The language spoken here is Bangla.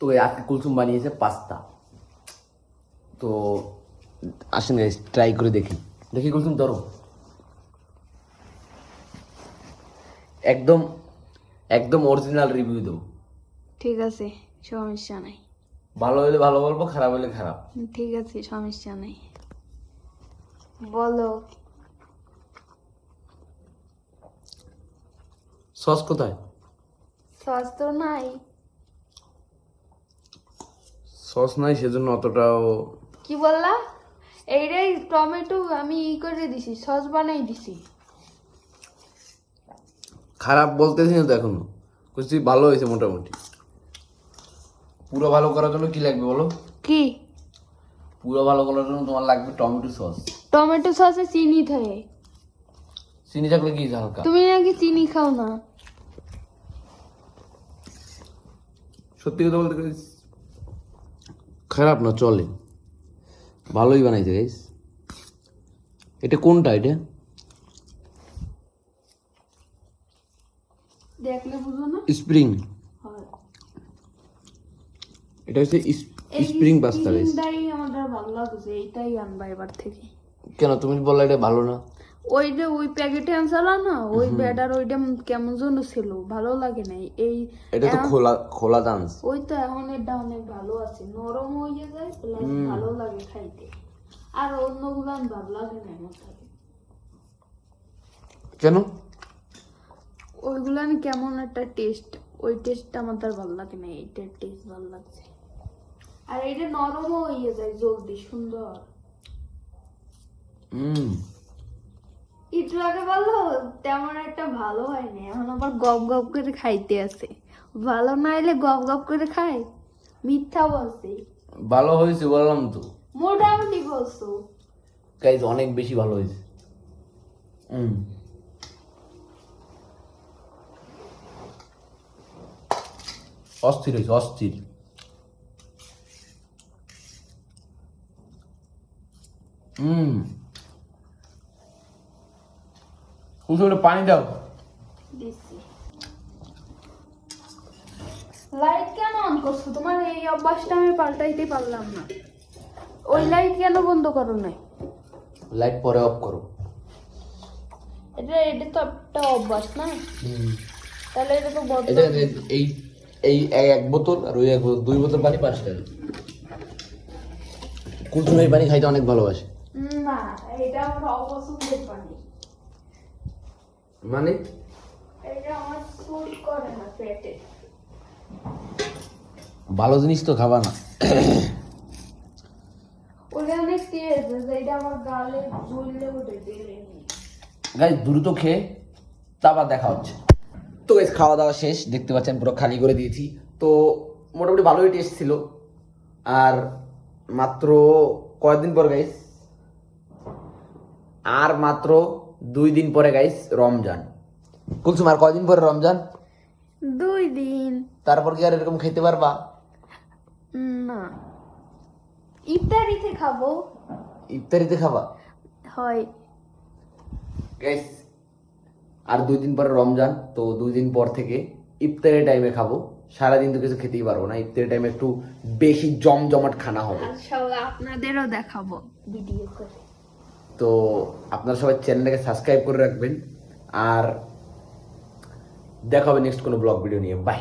তো আজকে কুলসুম বানিয়েছে পাস্তা। তো আসেন ট্রাই করে দেখি। দেখি কুলসুম ধরো। একদম একদম অরিজিনাল রিভিউ দেবো। ঠিক আছে সমস্যা নাই। ভালো হলে ভালো বলব খারাপ হলে খারাপ। ঠিক আছে সমস্যা নাই। বলো। সস কোথায়? সস তো নাই। সস নাই সেজন্য অতটাও কি বললা? এইটাই টমেটো আমি ই করে দিছি সস বানাই দিছি। খারাপ বলতেছি না তো এখনও। কিছু ভালো হয়েছে মোটামুটি। পুরো ভালো করার জন্য কি লাগবে বলো? কি? পুরো ভালো করার জন্য তোমার লাগবে টমেটো সস। টমেটো সসে চিনি থাকে। চিনি থাকলে কি হালকা? তুমি নাকি চিনি খাও না। সত্যি কথা বলতে খারাপ না চলে? ভালোই বানাইছে গাইস এটা কোনটা এটা? দেখলে বুঝো না? স্প্রিং। এটা হচ্ছে স্প্রিং পাস্তা গাইস আমাদের ভালো লাগছে এইটাই আনবা এবার থেকে। কেন তুমি বললে এটা ভালো না? ওইটা ওই প্যাকেটে আনছিল না ওই ব্যাটার ওইটা কেমন যেন ছিল ভালো লাগে নাই। এই এটা তো খোলা খোলা চান্স ওই তো এখন এটা অনেক ভালো আছে নরম হয়ে যায় প্লাস ভালো লাগে খাইতে। আর অন্যগুলো ভালো লাগে না থেকে। কেন? ওইগুলো কেমন একটা টেস্ট ওই টেস্টটা আমার তার ভালো লাগে না এইটার টেস্ট ভালো লাগছে। আর এটা নরমও হয়ে যায় জলদি সুন্দর। হুম। তেমন একটা ভালো হয়নি। এখন আবার গপ গপ করে খাইতে আছে। ভালো না এলে গপ গপ করে খায়? মিথ্যা বলছে। ভালো হয়েছে বললাম তো। মোটামুটি বলছো। গাইজ অনেক বেশি ভালো হয়েছে। হুম অস্থির হয়েছে অস্থির। হুম কুসুমটা পানি দাও। লাইট কেন অন করছ? তোমার এই অভ্যাসটা আমি পাল্টাইতে পারলাম না। ওই লাইট কেন বন্ধ করো নাই? লাইট পরে অফ করো। এটা এটা তো একটা অভ্যাস না? তাহলে এটা তো বন্ধ এটা এই এই এক বোতল আর ওই এক বোতল দুই বোতল পানি পাঁচ টাকা কুলসুম এই পানি খাইতে অনেক ভালোবাসে। না এটা আমার অপছন্দের পানি। মানে? এটা আমার স্যুট করে না পেটে ভালো জিনিস তো খাবা না। গাইজ দ্রুত খেয়ে তারপর দেখা হচ্ছে। তো গাইজ খাওয়া দাওয়া শেষ দেখতে পাচ্ছেন পুরো খালি করে দিয়েছি। তো মোটামুটি ভালোই টেস্ট ছিল। আর মাত্র কয়েকদিন পর গাইস আর মাত্র দুই দিন পরে গাইস রমজান। কুলসুম আর কয়দিন পরে রমজান? দুই দিন। তারপর কি আর এরকম খেতে পারবা? না। ইফতারিতে খাব। ইফতারিতে খাবা? হয়। গাইস আর দুই দিন পরে রমজান তো দুই দিন পর থেকে ইফতারের টাইমে খাব। সারাদিন তো কিছু খেতেই পারব না ইফতারের টাইমে একটু বেশি জমজমাট খানা হবে। আপনাদেরও দেখাবো ভিডিও করে। তো আপনারা সবাই চ্যানেলটাকে সাবস্ক্রাইব করে রাখবেন। আর দেখা হবে নেক্সট কোনো ব্লগ ভিডিও নিয়ে। বাই